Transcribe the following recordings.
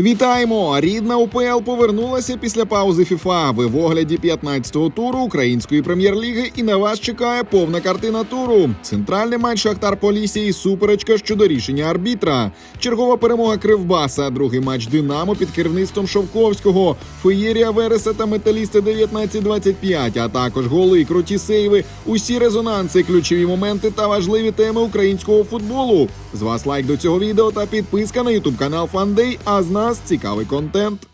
Вітаємо! Рідна УПЛ повернулася після паузи ФІФА. Ви в огляді 15-го туру української прем'єр-ліги, і на вас чекає повна картина туру. Центральний матч Шахтар Полісся і суперечка щодо рішення арбітра. Чергова перемога Кривбаса. Другий матч Динамо під керівництвом Шовковського. Феєрія Вереса та Металіста 19-25, а також голи, круті сейви. Усі резонанси, ключові моменти та важливі теми українського футболу. З вас лайк до цього відео та підписка на ютуб канал Фандей. А з нас цікавий контент.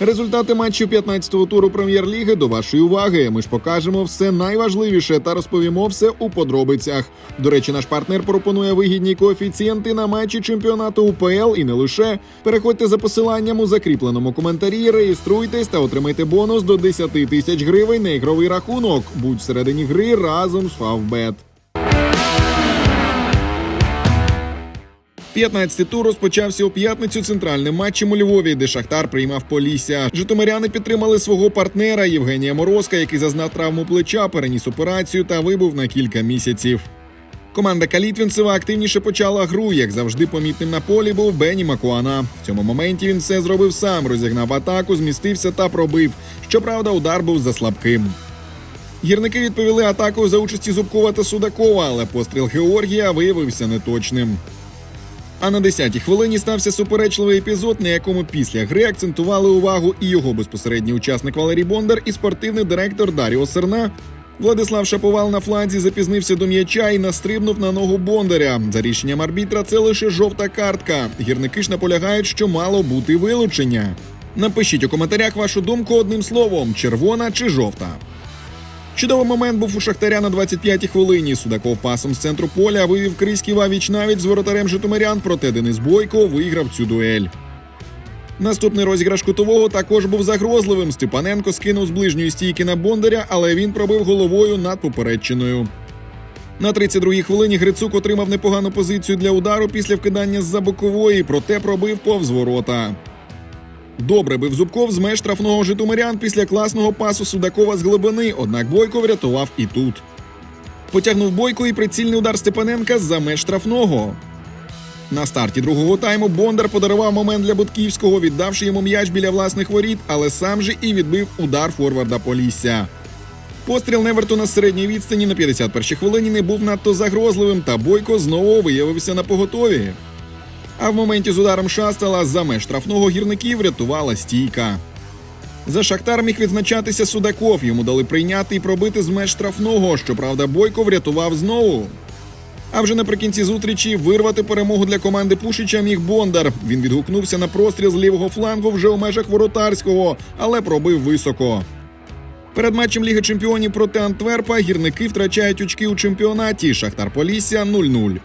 Результати матчів 15-го туру прем'єр-ліги до вашої уваги. Ми ж покажемо все найважливіше та розповімо все у подробицях. До речі, наш партнер пропонує вигідні коефіцієнти на матчі чемпіонату УПЛ і не лише. Переходьте за посиланням у закріпленому коментарі, реєструйтесь та отримайте бонус до 10 тисяч гривень на ігровий рахунок. Будь всередині гри разом з Фавбет. 15-й тур розпочався у п'ятницю центральним матчем у Львові, де Шахтар приймав Полісся. Житомиряни підтримали свого партнера Євгенія Морозка, який зазнав травму плеча, переніс операцію та вибув на кілька місяців. Команда Калітвінцева активніше почала гру. Як завжди, помітним на полі був Бені Макуана. В цьому моменті він все зробив сам, розігнав атаку, змістився та пробив. Щоправда, удар був за слабким. Гірники відповіли атакою за участі Зубкова та Судакова, але постріл Георгія виявився неточним. А на 10-й хвилині стався суперечливий епізод, на якому після гри акцентували увагу і його безпосередній учасник Валерій Бондар, і спортивний директор Даріо Серна. Владислав Шаповал на фланзі запізнився до м'яча і настрибнув на ногу Бондаря. За рішенням арбітра, це лише жовта картка. Гірники ж наполягають, що мало бути вилучення. Напишіть у коментарях вашу думку одним словом: червона чи жовта. Чудовий момент був у Шахтаря на 25-й хвилині. Судаков пасом з центру поля вивів Криськіва віч навіть з воротарем Житомирян, проте Денис Бойко виграв цю дуель. Наступний розіграш кутового також був загрозливим. Степаненко скинув з ближньої стійки на Бондаря, але він пробив головою над попередчиною. На 32-й хвилині Грицук отримав непогану позицію для удару після вкидання з-за бокової, проте пробив повз ворота. Добре бив Зубков з меж штрафного житомирян після класного пасу Судакова з глибини, однак Бойко врятував і тут. Потягнув Бойко і прицільний удар Степаненка з-за меж штрафного. На старті другого тайму Бондар подарував момент для Бутківського, віддавши йому м'яч біля власних воріт, але сам же і відбив удар форварда Полісся. Постріл Невертона з середньої відстані на 51-й хвилині не був надто загрозливим, та Бойко знову виявився на поготові. А в моменті з ударом шастала за меж штрафного гірників рятувала стійка. За Шахтар міг відзначатися Судаков. Йому дали прийняти і пробити з меж штрафного. Щоправда, Бойко врятував знову. А вже наприкінці зустрічі вирвати перемогу для команди Пушича міг Бондар. Він відгукнувся на простріл з лівого флангу вже у межах воротарського, але пробив високо. Перед матчем Ліги Чемпіонів проти Антверпа гірники втрачають очки у чемпіонаті. Шахтар Полісся 0-0.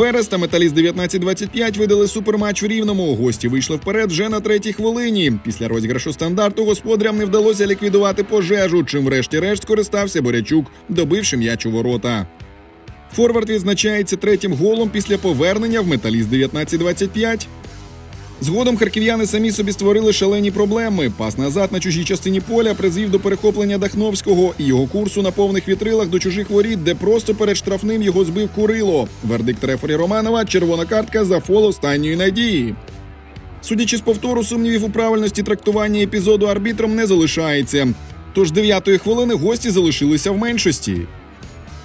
Верес та Металіст 19-25 видали суперматч у рівному. Гості вийшли вперед вже на третій хвилині. Після розіграшу стандарту господарям не вдалося ліквідувати пожежу, чим врешті-решт скористався Борячук, добивши м'яч у ворота. Форвард відзначається третім голом після повернення в Металіст 19-25. Згодом харків'яни самі собі створили шалені проблеми. Пас назад на чужій частині поля призвів до перехоплення Дахновського і його курсу на повних вітрилах до чужих воріт, де просто перед штрафним його збив Курило. Вердикт рефері Романова червона картка за фол останньої надії. Судячи з повтору, сумнівів у правильності трактування епізоду арбітром не залишається. Тож дев'ятої хвилини гості залишилися в меншості.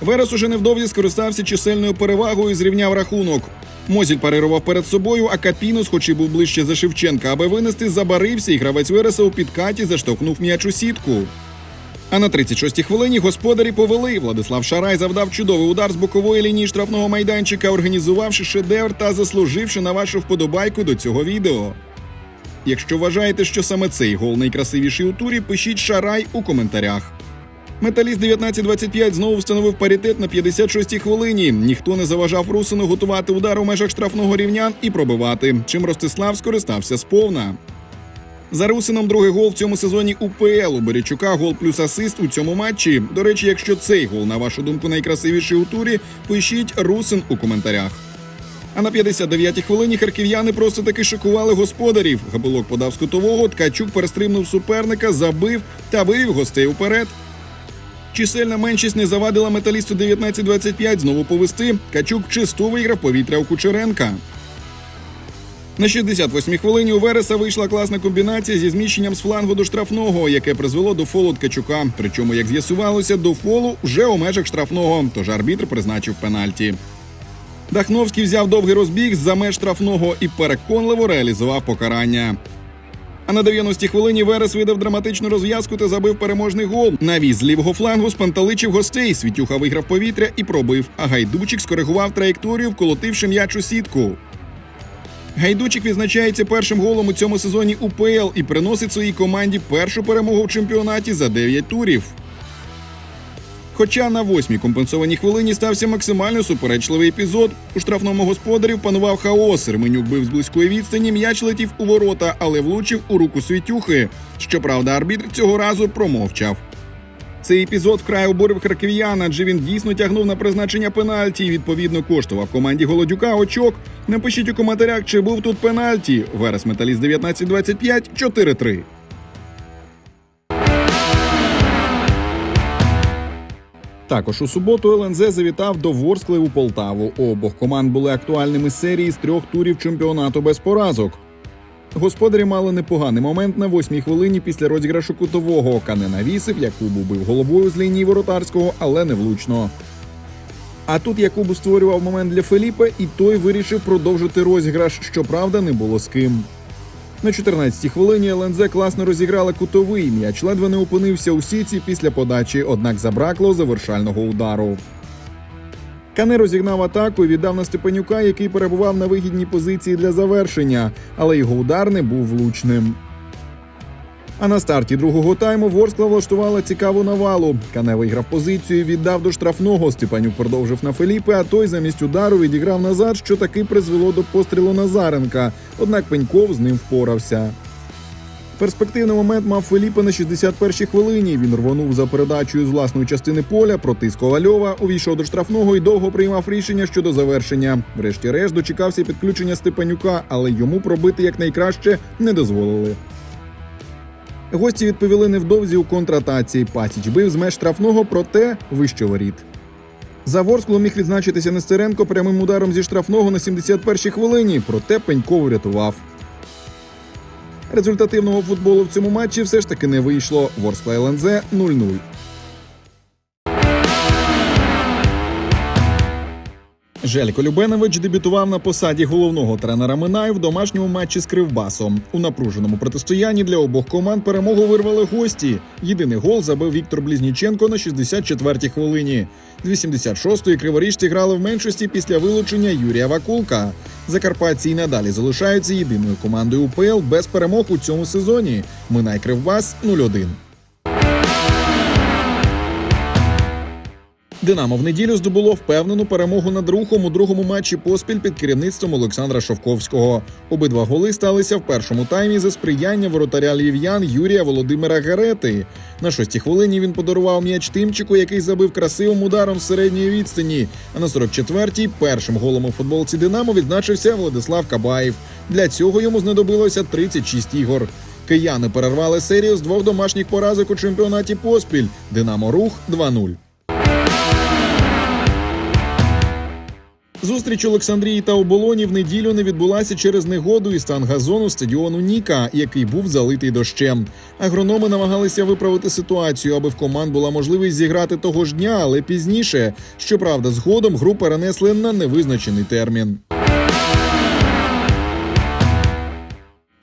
Верес уже невдовзі скористався чисельною перевагою і зрівняв рахунок. Мозіль парирував перед собою, а Капінус, хоч і був ближче за Шевченка, аби винести, забарився, і гравець Вереса у підкаті заштовхнув м'яч у сітку. А на 36-й хвилині господарі повели. Владислав Шарай завдав чудовий удар з бокової лінії штрафного майданчика, організувавши шедевр та заслуживши на вашу вподобайку до цього відео. Якщо вважаєте, що саме цей гол найкрасивіший у турі, пишіть Шарай у коментарях. Металіст 19-25 знову встановив паритет на 56-й хвилині. Ніхто не заважав Русину готувати удар у межах штрафного рівня і пробивати, чим Ростислав скористався сповна. За Русином другий гол в цьому сезоні УПЛ. У Беречука гол плюс асист у цьому матчі. До речі, якщо цей гол, на вашу думку, найкрасивіший у турі, пишіть Русин у коментарях. А на 59-й хвилині харків'яни просто таки шокували господарів. Габилок подав з кутового, ткачук перестрибнув суперника, забив та вивів гостей уперед. Чисельна меншість не завадила металісту 19-25 знову повести. Качук чисто виграв повітря у Кучеренка. На 68-й хвилині у Вереса вийшла класна комбінація зі зміщенням з флангу до штрафного, яке призвело до фолу Ткачука. Причому, як з'ясувалося, до фолу вже у межах штрафного, тож арбітр призначив пенальті. Дахновський взяв довгий розбіг за меж штрафного і переконливо реалізував покарання. А на 90-й хвилині Верес видав драматичну розв'язку та забив переможний гол. Навіз з лівого флангу спанталичив гостей. Світюха виграв повітря і пробив. А гайдучик скоригував траєкторію, вколотивши м'яч у сітку. Гайдучик відзначається першим голом у цьому сезоні УПЛ і приносить своїй команді першу перемогу в чемпіонаті за 9 турів. Хоча на восьмій компенсованій хвилині стався максимально суперечливий епізод. У штрафному господарів панував хаос. Ременюк бив з близької відстані, м'яч летів у ворота, але влучив у руку світюхи. Щоправда, арбітр цього разу промовчав. Цей епізод вкрай обурив харків'ян, адже він дійсно тягнув на призначення пенальті і відповідно коштував команді Голодюка очок. Напишіть у коментарях, чи був тут пенальті. Верес Металіст 19-25, 4-3. Також у суботу ЛНЗ завітав до Ворскли у Полтаву. Обох команд були актуальними серії з трьох турів чемпіонату без поразок. Господарі мали непоганий момент на восьмій хвилині після розіграшу кутового. Кане навісив, Якубу бив головою з лінії воротарського, але не влучно. А тут Якубу створював момент для Феліпе, і той вирішив продовжити розіграш. Щоправда, не було з ким. На 14-й хвилині ЛНЗ класно розіграла кутовий. М'яч ледве не опинився у сіці після подачі, однак забракло завершального удару. Кане розігнав атаку і віддав на Степанюка, який перебував на вигідній позиції для завершення, але його удар не був влучним. А на старті другого тайму Ворскла влаштувала цікаву навалу. Кане виграв позицію, віддав до штрафного. Степанюк продовжив на Феліпе, а той замість удару відіграв назад, що таки призвело до пострілу Назаренка. Однак Пеньков з ним впорався. Перспективний момент мав Феліпе на 61-й хвилині. Він рвонув за передачею з власної частини поля, протис Ковальова, увійшов до штрафного і довго приймав рішення щодо завершення. Врешті-решт дочекався підключення Степанюка, але йому пробити якнайкраще не дозволили. Гості відповіли невдовзі у контратації. Пасіч бив з меж штрафного, проте вище воріт. За Ворсклу міг відзначитися Нестеренко прямим ударом зі штрафного на 71-й хвилині, проте Пенько врятував. Результативного футболу в цьому матчі все ж таки не вийшло. Ворскла ЛНЗ 0-0. Желько Любенович дебютував на посаді головного тренера Минай в домашньому матчі з Кривбасом. У напруженому протистоянні для обох команд перемогу вирвали гості. Єдиний гол забив Віктор Блізніченко на 64-й хвилині. З 86-ї криворіжці грали в меншості після вилучення Юрія Вакулка. Закарпатці й надалі залишаються єдиною командою УПЛ без перемог у цьому сезоні. Минай Кривбас 0-1. Динамо в неділю здобуло впевнену перемогу над рухом у другому матчі поспіль під керівництвом Олександра Шовковського. Обидва голи сталися в першому таймі за сприяння воротаря львів'ян Юрія Володимира Гарети. На шостій хвилині він подарував м'яч Тимчику, який забив красивим ударом з середньої відстані. А на 44-й першим голом у футболці Динамо відзначився Владислав Кабаєв. Для цього йому знадобилося 36 ігор. Кияни перервали серію з двох домашніх поразок у чемпіонаті поспіль. Динамо Рух 2-0. Зустріч Олександрії та Оболоні в неділю не відбулася через негоду і стан газону стадіону Ніка, який був залитий дощем. Агрономи намагалися виправити ситуацію, аби в команд була можливість зіграти того ж дня, але пізніше. Щоправда, згодом гру перенесли на невизначений термін.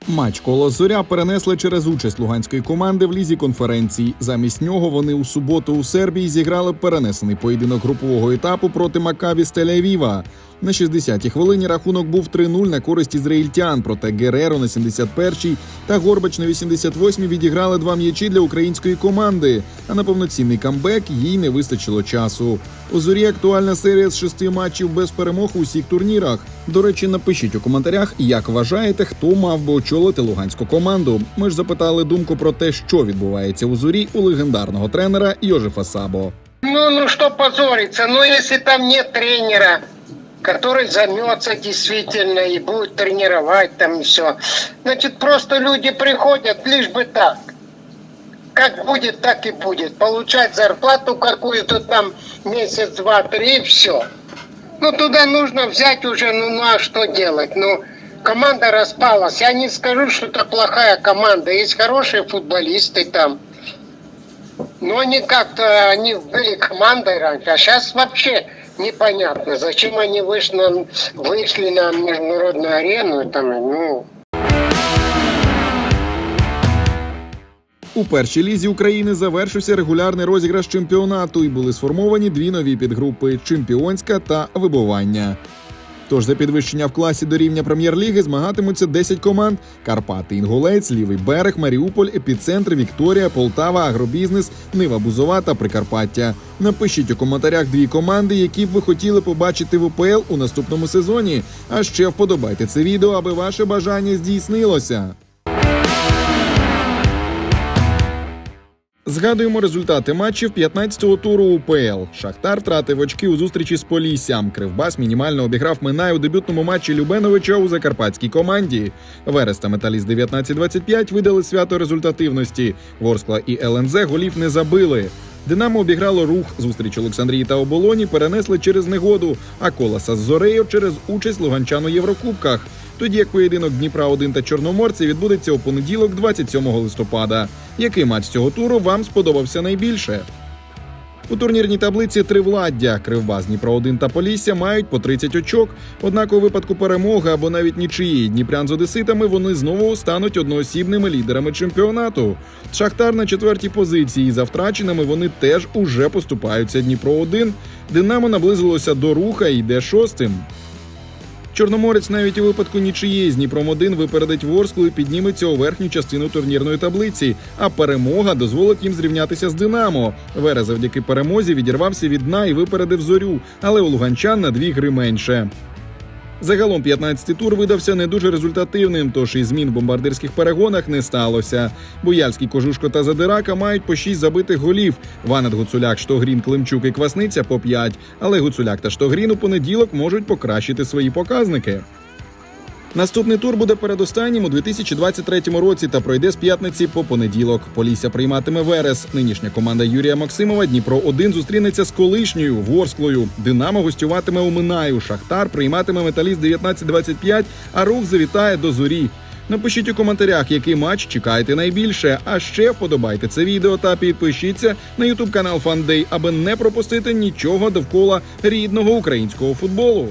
Матч коло зоря перенесли через участь луганської команди в лізі конференції. Замість нього вони у суботу у Сербії зіграли перенесений поєдинок групового етапу проти Макабі з Тель-Авіва. На 60-й хвилині рахунок був 3-0 на користь ізраїльтян. Проте Гереро на 71-й та Горбач на 88-й відіграли два м'ячі для української команди. А на повноцінний камбек їй не вистачило часу. У зорі актуальна серія з шести матчів без перемог у усіх турнірах. До речі, напишіть у коментарях, як вважаєте, хто мав би очолити луганську команду. Ми ж запитали думку про те, що відбувається у зорі у легендарного тренера Йожефа Сабо. Ну, ну что позориться, ну если там нет тренера, который займется действительно и будет тренировать там и все. Значит, просто люди приходят лишь бы так. Как будет, так и будет. Получать зарплату какую-то там месяц, два, три, и все. Ну, туда нужно взять уже, ну, ну а что делать? Ну, команда распалась. Я не скажу, что это плохая команда. Есть хорошие футболисты там. Но они как-то, они были командой раньше, а сейчас вообще непонятно, зачем они вышли на, вышли на международную арену, там, ну, У першій лізі України завершився регулярний розіграш чемпіонату і були сформовані дві нові підгрупи чемпіонська та вибування. Тож за підвищення в класі до рівня прем'єр-ліги змагатимуться 10 команд: Карпати, Інгулець, Лівий берег, Маріуполь, Епіцентр, Вікторія, Полтава, Агробізнес, Нива Бузова та Прикарпаття. Напишіть у коментарях дві команди, які б ви хотіли побачити в УПЛ у наступному сезоні. А ще вподобайте це відео, аби ваше бажання здійснилося. Згадуємо результати матчів 15-го туру УПЛ. Шахтар втратив очки у зустрічі з Поліссям. Кривбас мінімально обіграв Минай у дебютному матчі Любеновича у закарпатській команді. Верес та Металіст 19-25 видали свято результативності. Ворскла і ЛНЗ голів не забили. Динамо обіграло рух. Зустріч Олександрії та Оболоні перенесли через негоду, а колоса з Зорею через участь луганчан у Єврокубках. Тоді як поєдинок Дніпра 1 та Чорноморці відбудеться у понеділок, 27 листопада. Який матч цього туру вам сподобався найбільше? У турнірній таблиці тривладдя Кривбас, Дніпро 1 та Полісся мають по 30 очок. Однак у випадку перемоги або навіть нічиї Дніпрян з одеситами вони знову стануть одноосібними лідерами чемпіонату. Шахтар на четвертій позиції. За втраченими вони теж уже поступаються Дніпро 1 Динамо наблизилося до руха і йде шостим. Чорноморець навіть у випадку нічиєї з Дніпром 1 випередить Ворсклу і підніметься у верхню частину турнірної таблиці. А перемога дозволить їм зрівнятися з Динамо. Вере завдяки перемозі відірвався від дна і випередив зорю, але у луганчан на дві гри менше. Загалом 15-й тур видався не дуже результативним, тож і змін в бомбардирських перегонах не сталося. Бояльський кожушко та Задирака мають по 6 забитих голів. Ванат Гуцуляк, Штогрін, Климчук і Квасниця по 5. Але Гуцуляк та Штогрін у понеділок можуть покращити свої показники. Наступний тур буде передостаннім у 2023 році та пройде з п'ятниці по понеділок. Полісся прийматиме Верес. Нинішня команда Юрія Максимова Дніпро 1 зустрінеться з колишньою Ворсклою. Динамо гостюватиме у Минаю. Шахтар прийматиме металіст 19-25, а рух завітає до зорі. Напишіть у коментарях, який матч чекаєте найбільше. А ще вподобайте це відео та підпишіться на ютуб канал Фандей, аби не пропустити нічого довкола рідного українського футболу.